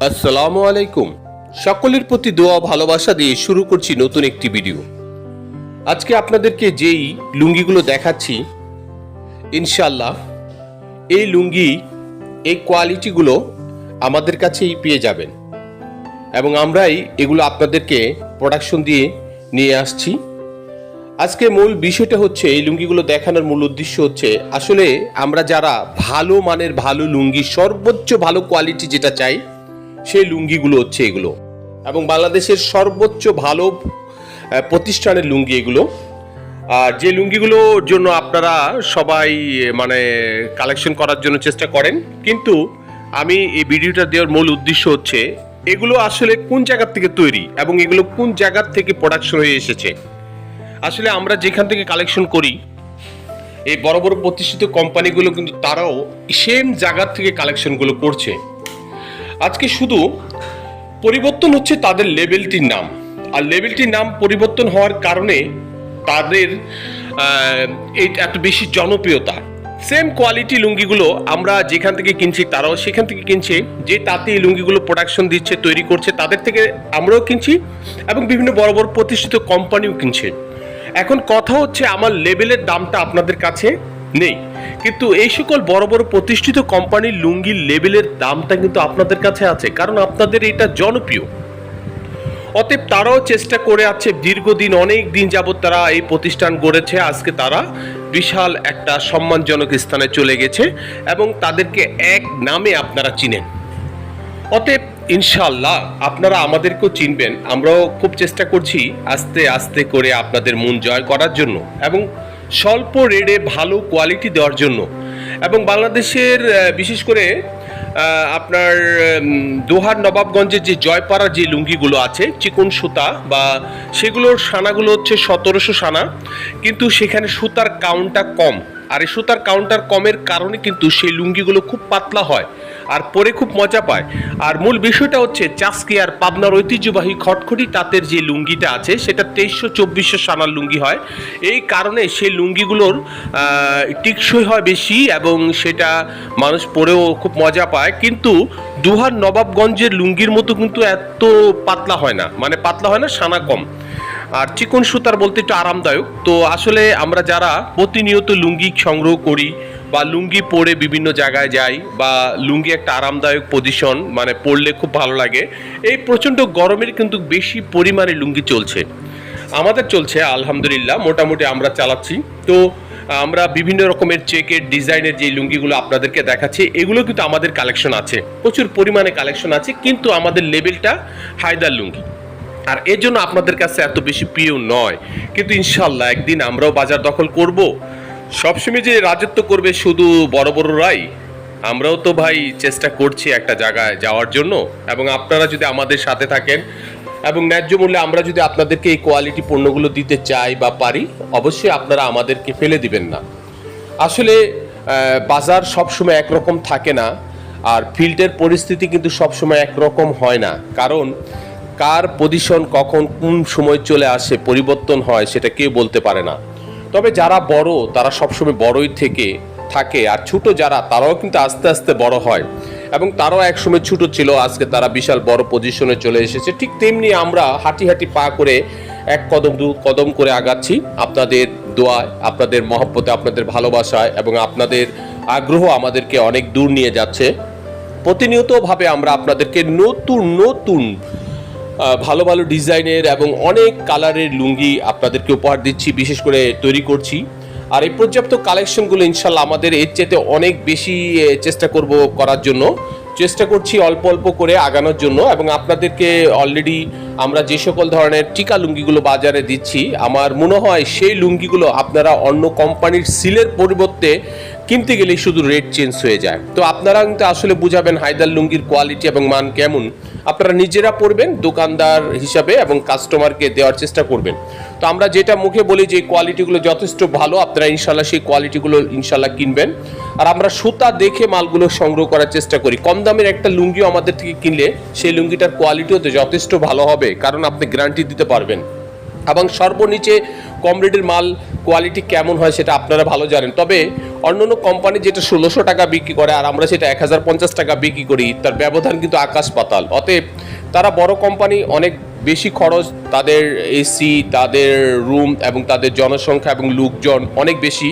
আসসালামু আলাইকুম। সকলের প্রতি দোয়া ভালোবাসা দিয়ে শুরু করছি নতুন একটি ভিডিও। আজকে আপনাদেরকে যেই লুঙ্গিগুলো দেখাচ্ছি ইনশাল্লাহ এই লুঙ্গি, এই কোয়ালিটিগুলো আমাদের কাছেই পেয়ে যাবেন। এবং আমরাই এগুলো আপনাদেরকে প্রোডাকশন দিয়ে নিয়ে আসছি। আজকে মূল বিষয়টা হচ্ছে, এই লুঙ্গিগুলো দেখানোর মূল উদ্দেশ্য হচ্ছে, আসলে আমরা যারা ভালো মানের ভালো লুঙ্গি, সর্বোচ্চ ভালো কোয়ালিটি যেটা চাই, সেই লুঙ্গিগুলো হচ্ছে এগুলো। এবং বাংলাদেশের সর্বোচ্চ ভালো প্রতিষ্ঠানের লুঙ্গি এগুলো। আর যে লুঙ্গিগুলোর জন্য আপনারা সবাই মানে কালেকশন করার জন্য চেষ্টা করেন, কিন্তু আমি এই ভিডিওটা দেওয়ার মূল উদ্দেশ্য হচ্ছে, এগুলো আসলে কোন জায়গার থেকে তৈরি এবং এগুলো কোন জায়গার থেকে প্রোডাকশন হয়ে এসেছে? আসলে আমরা যেখান থেকে কালেকশন করি, এই বড় বড় প্রতিষ্ঠিত কোম্পানিগুলো কিন্তু তারাও সেম জায়গার থেকে কালেকশনগুলো করছে। আজকে শুধু পরিবর্তন হচ্ছে তাদের লেভেলটির নাম। আর লেভেলটির নাম পরিবর্তন হওয়ার কারণে তাদের এই এত বেশি জনপ্রিয়তা। সেম কোয়ালিটি লুঙ্গিগুলো আমরা যেখান থেকে কিনছি, তারাও সেখান থেকে কিনছে, যে তাতে এই লুঙ্গিগুলো প্রোডাকশন দিচ্ছে, তৈরি করছে, তাদের থেকে আমরাও কিনছি এবং বিভিন্ন বড় বড় প্রতিষ্ঠিত কোম্পানিও কিনছে। এখন কথা হচ্ছে আমার লেবেলের দামটা আপনাদের কাছে নেই। কিন্তু এই সকল বড় বড় প্রতিষ্ঠিত কোম্পানির লুঙ্গির লেবেলের দামটা কিন্তু আপনাদের কাছে আছে, কারণ আপনাদের এটা জনপ্রিয়। অতএব তারাও চেষ্টা করে আছে, দীর্ঘদিন, অনেক দিন যাবৎ তারা এই প্রতিষ্ঠান গড়েছে, আজকে তারা বিশাল একটা সম্মানজনক স্থানে চলে গেছে এবং তাদেরকে এক নামে আপনারা চিনেন। অতএব ইনশাল্লাহ আপনারা আমাদেরকেও চিনবেন। আমরাও খুব চেষ্টা করছি আস্তে আস্তে করে আপনাদের মন জয় করার জন্য এবং স্বল্প রেটে ভালো কোয়ালিটি দেওয়ার জন্য। এবং বাংলাদেশের বিশেষ করে আপনার দোহার নবাবগঞ্জের যে জয়পাড়া যে লুঙ্গিগুলো আছে, চিকন সুতা বা সেগুলোর সানাগুলো হচ্ছে সতেরোশো সানা। কিন্তু সেখানে সুতার কাউন্টটা কম। আর এই সুতার কাউন্টার কমের কারণে কিন্তু সেই লুঙ্গিগুলো খুব পাতলা হয় আর পরে খুব মজা পায়। আর মূল বিষয়টা হচ্ছে চাষকি আর পাবনার ঐতিহ্যবাহী খটখটি তাঁতের যে লুঙ্গিটা আছে, সেটা তেইশশো চব্বিশশো সানার লুঙ্গি হয়। এই কারণে সেই লুঙ্গিগুলোর টিকসই হয় বেশি এবং সেটা মানুষ পরেও খুব মজা পায়। কিন্তু দুহার নবাবগঞ্জের লুঙ্গির মতো কিন্তু এত পাতলা হয় না। মানে পাতলা হয় না, সানা কম। আর চিকন সুতার বলতে একটু আরামদায়ক। তো আসলে আমরা যারা প্রতিনিয়ত লুঙ্গি সংগ্রহ করি বা লুঙ্গি পরে বিভিন্ন জায়গায় যাই বা লুঙ্গি একটা আরামদায়ক পজিশন মানে পরলে খুব ভালো লাগে, এই প্রচণ্ড গরমের কিন্তু বেশি পরিমাণে লুঙ্গি চলছে। আমাদের চলছে, আলহামদুলিল্লাহ, মোটামুটি আমরা চালাচ্ছি। তো আমরা বিভিন্ন রকমের চেকের, ডিজাইনের যে লুঙ্গিগুলো আপনাদেরকে দেখাচ্ছি, এগুলো কিন্তু আমাদের কালেকশন আছে। প্রচুর পরিমাণে কালেকশন আছে, কিন্তু আমাদের লেভেলটা হায়দার লুঙ্গি। আর এর জন্য আপনাদের কাছে এত বেশি প্রিয় নয়। কিন্তু ইনশাল্লাহ একদিন আমরাও বাজার দখল করব। সবসময় যে রাজত্ব করবে শুধু বড় বড়রাই। আমরাও তো ভাই চেষ্টা করছি একটা জায়গায় যাওয়ার জন্য। এবং আপনারা যদি আমাদের সাথে থাকেন এবং ন্যায্য মূল্যে আমরা যদি আপনাদেরকে এই কোয়ালিটি পণ্যগুলো দিতে চাই বা পারি, অবশ্যই আপনারা আমাদেরকে ফেলে দিবেন না। আসলে বাজার সবসময় একরকম থাকে না। আর ফিল্ডের পরিস্থিতি কিন্তু সবসময় একরকম হয় না। কারণ কার পজিশন কখন কোন সময় চলে আসে, পরিবর্তন হয়, সেটা কেউ বলতে পারে না। তবে যারা বড়, তারা সবসময় বড়ই থেকে থাকে। আর ছোট যারা, তারাও কিন্তু আস্তে আস্তে বড় হয়। এবং তারাও একসময় ছোট ছিল, আজকে তারা বিশাল বড় পজিশনে চলে এসেছে। ঠিক তেমনি আমরা হাঁটি হাঁটি পা করে এক কদম, দু কদম করে আগাচ্ছি। আপনাদের দোয়ায় আপনাদের মহব্বতে, আপনাদের ভালোবাসায় এবং আপনাদের আগ্রহ আমাদেরকে অনেক দূর নিয়ে যাচ্ছে। প্রতিনিয়তভাবে আমরা আপনাদেরকে নতুন নতুন ভালো ভালো ডিজাইনের এবং অনেক কালারের লুঙ্গি আপনাদেরকে উপহার দিচ্ছি, বিশেষ করে তৈরি করছি। আর এই পর্যাপ্ত কালেকশনগুলো ইনশাল্লাহ আমাদের এর চেয়ে অনেক বেশি চেষ্টা করব করার জন্য। চেষ্টা করছি অল্প অল্প করে আগানোর জন্য এবং আপনাদেরকে অলরেডি আমরা যে সকল ধরনের টিকা লুঙ্গিগুলো বাজারে দিচ্ছি, আমার মনে হয় সেই লুঙ্গিগুলো আপনারা অন্য কোম্পানির সিলের পরিবর্তে কিনতে গেলেই শুধু রেট চেঞ্জ হয়ে যায়। তো আপনারা কিন্তু আসলে বুঝাবেন হায়দার লুঙ্গির কোয়ালিটি এবং মান কেমন। আপনারা নিজেরা পড়বেন দোকানদার হিসাবে এবং কাস্টমারকে দেওয়ার চেষ্টা করবেন। তো আমরা যেটা মুখে বলি যে কোয়ালিটিগুলো যথেষ্ট ভালো, আপনারা ইনশাল্লাহ সেই কোয়ালিটিগুলো ইনশাল্লাহ কিনবেন। আর আমরা সুতা দেখে মালগুলো সংগ্রহ করার চেষ্টা করি। কম দামের একটা লুঙ্গিও আমাদের থেকে কিনলে সেই লুঙ্গিটার কোয়ালিটিও তো যথেষ্ট ভালো হবে, কারণ আপনি গ্যারান্টি দিতে পারবেন। এবং সর্বনিচে কম রেটের মাল কোয়ালিটি কেমন হয় সেটা আপনারা ভালো জানেন। তবে অন্য অন্য কোম্পানি যেটা ষোলোশো টাকা বিক্রি করে আর আমরা সেটা এক হাজার পঞ্চাশ টাকা বিক্রি করি, তার ব্যবধান কিন্তু আকাশ পাতাল। অতএব তারা বড় কোম্পানি অনেক বেশি খরচ, তাদের এসি তাদের রুম এবং তাদের জনসংখ্যা এবং লোকজন অনেক বেশি।